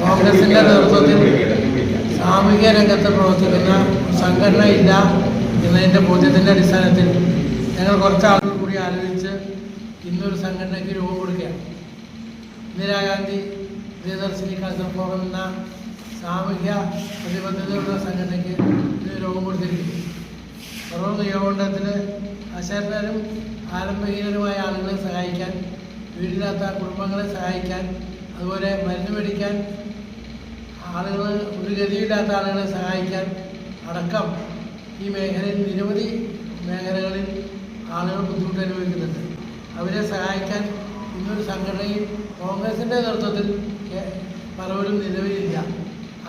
കോൺഗ്രസിന്റെ നേതൃത്വത്തിൽ സാമൂഹിക രംഗത്ത് പ്രവർത്തിക്കുന്ന സംഘടന ഇല്ല എന്നതിന്റെ ബോധ്യത്തിന്റെ അടിസ്ഥാനത്തിൽ ഞങ്ങൾ കുറച്ച് ആളുകൾ കൂടി ആലോചിച്ച് ഇന്നൊരു സംഘടനയ്ക്ക് രൂപം കൊടുക്കുകയാണ്. ഇന്ദിരാഗാന്ധി പ്രിയദർശിനി കൾച്ചർ ഫോറം എന്ന പ്രതിബദ്ധതയുള്ള സംഘടനയ്ക്ക് രൂപം കൊടുത്തിരിക്കുന്നു. സർവ നിയോഗമണ്ഡലത്തിൽ അശരണരും ആരംഭഹീനരുമായ ആളുകളെ സഹായിക്കാൻ വീടില്ലാത്ത കുടുംബങ്ങളെ സഹായിക്കാൻ അതുപോലെ മരുന്ന് മേടിക്കാൻ ആളുകൾ ഒരു ഗതിയില്ലാത്ത ആളുകളെ സഹായിക്കാൻ അടക്കം ഈ മേഖലയിൽ നിരവധി മേഖലകളിൽ ആളുകൾ ബുദ്ധിമുട്ട് അനുഭവിക്കുന്നുണ്ട്. അവരെ സഹായിക്കാൻ ഇന്നൊരു സംഘടനയിൽ കോൺഗ്രസിന്റെ നേതൃത്വത്തിൽ പലവരും നിലവിലില്ല.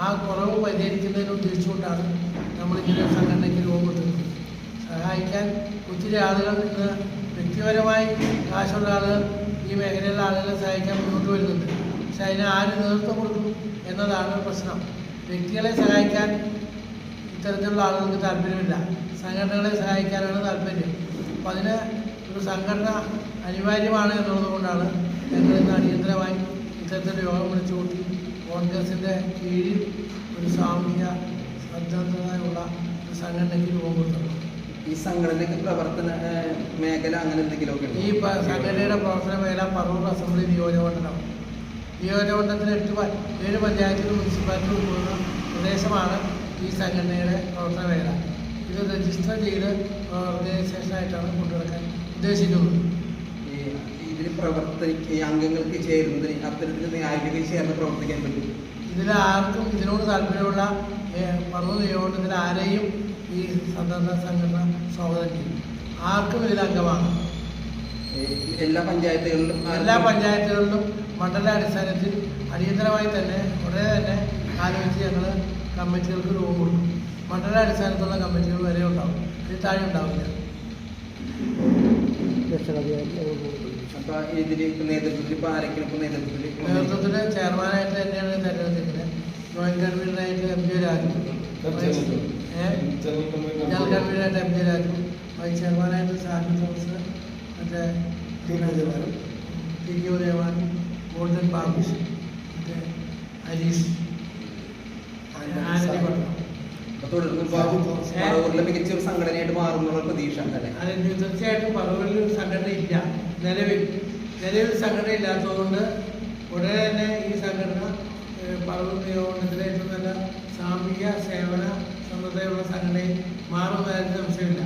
ആ കുറവ് പരിഹരിക്കുന്നതിന് ഉദ്ദേശിച്ചുകൊണ്ടാണ് നമ്മളിങ്ങനെ ഒരു സംഘടനയ്ക്ക് രൂപം കൊടുക്കുന്നത് സഹായിക്കാൻ ഒത്തിരി ആളുകൾ ഇന്ന് വ്യക്തിപരമായി കാശുള്ള ആളുകൾ ഈ മേഖലയിലെ ആളുകളെ സഹായിക്കാൻ മുന്നോട്ട് വരുന്നുണ്ട്. പക്ഷെ അതിന് ആര് നേതൃത്വം കൊടുക്കുന്നു എന്നതാണ് പ്രശ്നം. വ്യക്തികളെ സഹായിക്കാൻ ഇത്തരത്തിലുള്ള ആളുകൾക്ക് താല്പര്യമില്ല. സംഘടനകളെ സഹായിക്കാനാണ് താല്പര്യം. അപ്പം അതിന് ഒരു സംഘടന അനിവാര്യമാണ് എന്നുള്ളത് കൊണ്ടാണ് ഞങ്ങൾ ഇന്ന് അടിയന്തരമായി ഇത്തരത്തിലുള്ള യോഗം വിളിച്ചു കൂട്ടി. കോൺഗ്രസിന്റെ കീഴിൽ ഒരു സാമൂഹ്യ ശ്രദ്ധയുള്ള ഒരു സംഘടനയ്ക്ക് രൂപം കൊടുത്തത്. ഈ സംഘടനയ്ക്ക് പ്രവർത്തന മേഖല അങ്ങനെ എന്തെങ്കിലുമൊക്കെ ഈ സംഘടനയുടെ പ്രവർത്തന മേഖല പറവൂർ അസംബ്ലി നിയോജകമണ്ഡലം. നിയോജകമണ്ഡലത്തിൽ എട്ട് ഏഴ് പഞ്ചായത്തിലും മുനിസിപ്പാലിറ്റി ഉൾപ്പെടുന്ന പ്രദേശമാണ് ഈ സംഘടനയുടെ പ്രവർത്തന മേഖല ഇത് രജിസ്റ്റർ ചെയ്ത് ഓർഗനൈസേഷനായിട്ടാണ് കൊണ്ടുനടക്കാൻ ഉദ്ദേശിക്കുന്നത്. ഇതിൽ പ്രവർത്തിക്ക അംഗങ്ങൾക്ക് ചേരുന്നതിന് അത്തരത്തിൽ ആരെങ്കിലും ചേർന്ന് പ്രവർത്തിക്കാൻ പറ്റും. ഇതിൽ ആർക്കും ഇതിനോട് താല്പര്യമുള്ള പറവൂർ നിയോജകമണ്ഡലത്തിൽ ആരെയും ഈ സന്നദ്ധ സംഘടന സ്വാഗതം ചെയ്യും. ആർക്കും ഇതിൽ അംഗമാണ്. എല്ലാ പഞ്ചായത്തുകളിലും എല്ലാ പഞ്ചായത്തുകളിലും മണ്ഡലാടിസ്ഥാനത്തിൽ അടിയന്തരമായി തന്നെ ഉടനെ തന്നെ ആലോചിച്ച് ഞങ്ങൾ കമ്മിറ്റികൾക്ക് രൂപം കൊടുക്കും. മണ്ഡലാടിസ്ഥാനത്തുള്ള കമ്മിറ്റികൾ വരെ ഉണ്ടാവും. ഇതിൽ താഴെ ഉണ്ടാവില്ല. നേതൃത്വത്തിൽ ചെയർമാനായിട്ട് തന്നെയാണ് തെരഞ്ഞെടുത്തിരിക്കുന്നത്. ജോയിന്റ് കൺവീനറായിട്ട് എം ജെ രാജു. ജനറൽ കൺവീനറായിട്ട് എം ജെ രാജു. വൈസ് ചെയർമാനായിട്ട് സാധനം തോമസ് മറ്റേ ടി കെ ഉദയവാൻ ഗോൾഡൻ ബാബുസ് മറ്റേ ഹരീഷ് ആനന്ദി പട്ടണം മികച്ച ഒരു സംഘടനയായിട്ട് മാറുന്നുള്ള പ്രതീക്ഷ തീർച്ചയായിട്ടും പറവൂരിൽ ഒരു സംഘടന ഇല്ല. നിലവിൽ. നിലവിൽ സംഘടന ഇല്ലാത്തതുകൊണ്ട് ഉടനെ തന്നെ ഈ സംഘടന പറവൂർ നിയോഗത്തിലെ ഏറ്റവും നല്ല സാമൂഹിക സേവന സമ്പ്രദായമുള്ള സംഘടനയിൽ മാറുന്നതായിട്ട് സംശയമില്ല.